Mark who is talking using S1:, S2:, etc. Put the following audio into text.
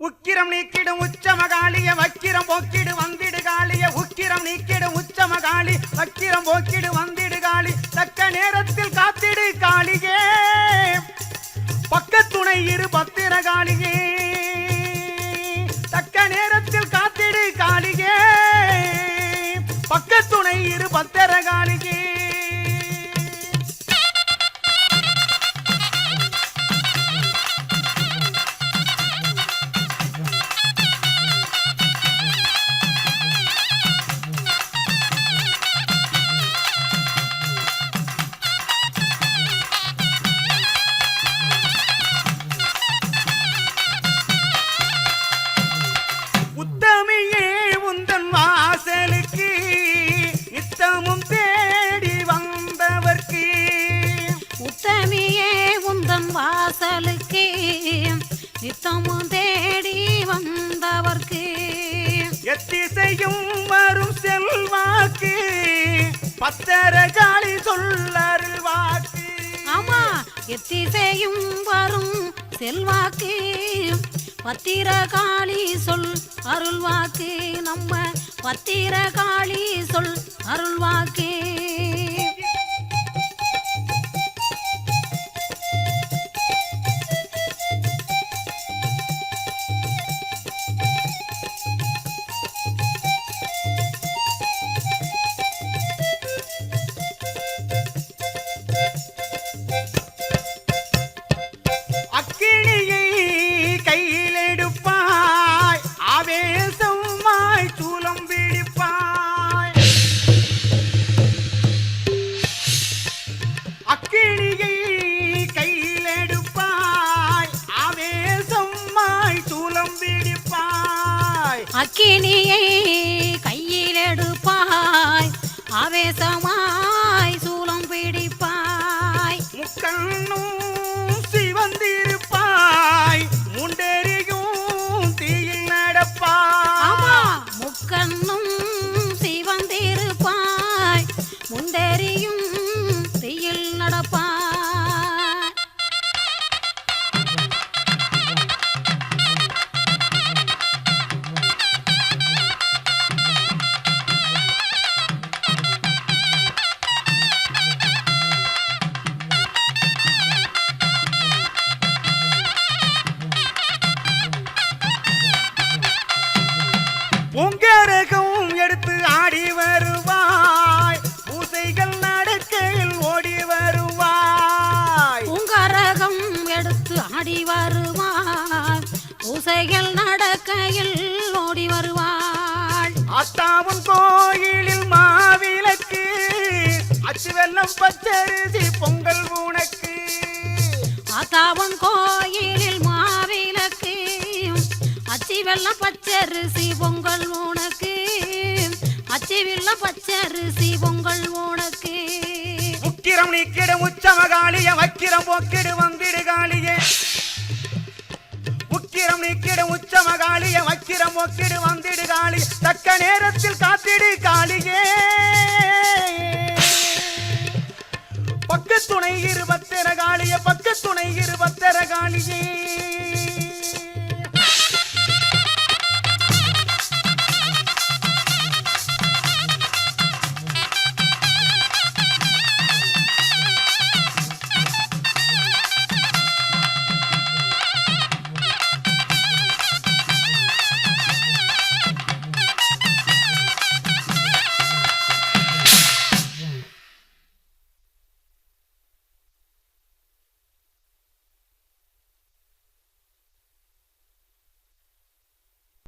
S1: உக்கிரம் நீக்கிடும் உச்சமகாளிய வக்கிரம் போக்கிடு வந்திடு காளிய உக்கிரம் நீக்கிடும் உச்சமகாளி வக்கிரம் போக்கிடு வந்திடு காளி தக்க நேரத்தில் காத்திடு காளியே. பக்கத்துணை இரு பத்திர காளியே தக்க நேரத்தில் காத்திடு காளியே. பக்கத்துணை
S2: வாசலுக்கு நித்தமும் தேடி வந்தவர்க்கு.
S1: எத்திசையும் வரும் செல்வாக்கு பத்தர காளி சொல்லருள் வாக்கு
S2: ஆமா எத்திசையும் வரும் செல்வாக்கு பத்திரகாளி சொல் அருள்வாக்கு. நம்ம பத்திரகாளி சொல் அருள்வாக்கு. அக்கினியை கையில் எடுப்பாய் ஆவேசமாய் சூலம் பிடிப்பாய்.
S1: முக்கண்ணும் சிவந்திருப்பாய் பொங்கரகம் எடுத்து ஆடி வருவாய். பூசைகள் நடக்கையில் ஓடி வருவாய்.
S2: பூங்கரகம் எடுத்து ஆடி வருவாள் பூசைகள் நடக்கையில் ஓடி வருவாள்
S1: அத்தாவும் கோயிலில் மாவிளக்கு அச்சு வெள்ளம் பச்சரிசி பொங்கல் உனக்கு.
S2: ஆத்தாவன் கோயிலில் வெள்ளம் பச்சரிசி பொங்கல் உனக்கு. அச்சி வெள்ளம் பச்சரிசி பொங்கல் உனக்கு.
S1: உக்கிரம் நீக்கிட உச்சம காளிய வக்கிரம் போக்கிடு வந்திடு காளியே. உக்கிரம் நீக்கிட உச்சம காளிய வக்கிரம் போக்கிடு வந்திடு காளி. தக்க நேரத்தில் காத்திடு காளியே.